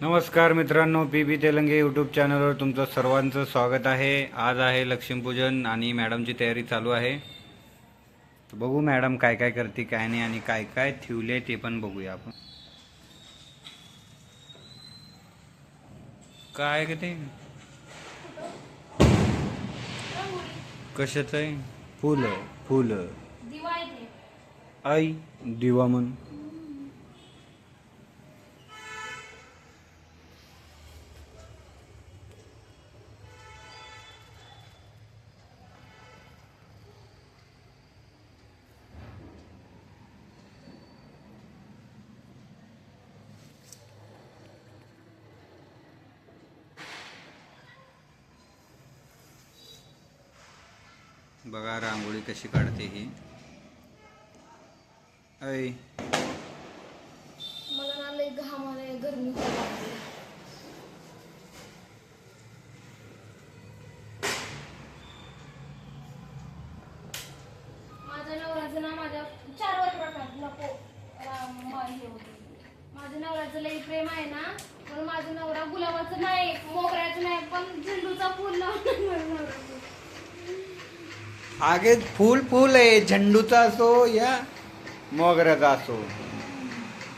नमस्कार मित्रांनो पी बी तेलंगे यूट्यूब चॅनलवर तुमचं सर्वांचं स्वागत आहे. आज आहे लक्ष्मीपूजन आणि मॅडमची तयारी चालू आहे. तर बघू मॅडम काय काय करते काय नाही आणि काय काय ठेवले ते पण बघूया आपण. काय ग ते? कशाचं आहे? फुलं फुलं. आई दिवा म्हण बघा रांगोळी कशी काढते ही ऐ मला ना लय घाम आलाय गरमी व्हायला लागली. माझ्या नवऱ्याचं ना माझ्या चार वर्षात नको राम मा- हे होतं. माझ्या नवऱ्याचं लई प्रेम आहे ना पण माझा नवरा गुलाबाचं नाही मोगऱ्याचं नाही पण झेंडूचा फुल लावणार माझा नवरा. आगे फुल फुल आहे झेंडूचा असो या मोगऱ्याचा असो.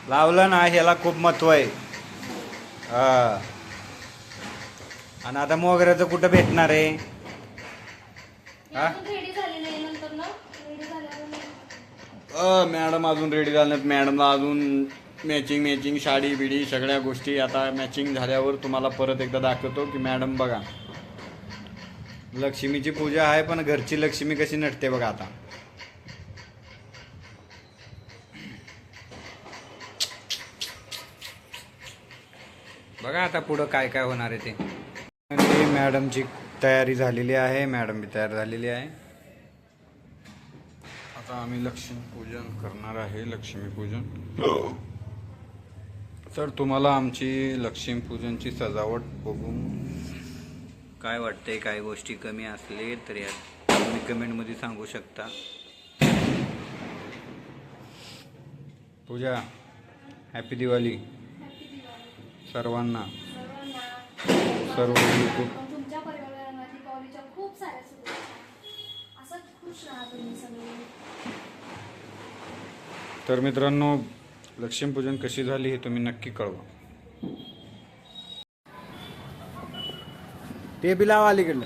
लावलं ना ह्याला खूप महत्त्व आहे. हा. आणि आता मोगऱ्याचं कुठं भेटणार आहे? मी हा? अजून रेडी झाली नाही अ मॅडम अजून रेडी मॅडमला अजून मॅचिंग मॅचिंग साडी बिडी सगळ्या गोष्टी आता मॅचिंग झाल्यावर तुम्हाला परत एकदा दाखवतो की मॅडम बघा. लक्ष्मीची पूजा आहे पण घरची लक्ष्मी कशी नटते बघा आता. बघा आता पुढं काय काय होणार आहे ते. मॅडमची तयारी झालेली आहे मॅडम बी तयार झालेली आहे. आता आम्ही लक्ष्मीपूजन करणार आहे लक्ष्मीपूजन तर तुम्हाला आमची लक्ष्मीपूजनची सजावट बघून काय वाटतंय काय गोष्टी कमी असले तर यात तुम्ही कमेंटमध्ये सांगू शकता. पूजा हॅपी दिवाळी. सर्वांना. सर्वांना. सर्व YouTube पण तुमच्या परिवाराला दीपावलीच्या खूप साऱ्या शुभेच्छा. असंच खुश राहा तुम्ही सगळे. तर मित्रांनो लक्ष्मीपूजन कशी झाली हे तुम्ही नक्की कळवा. ටේබිලාවාලිකන්න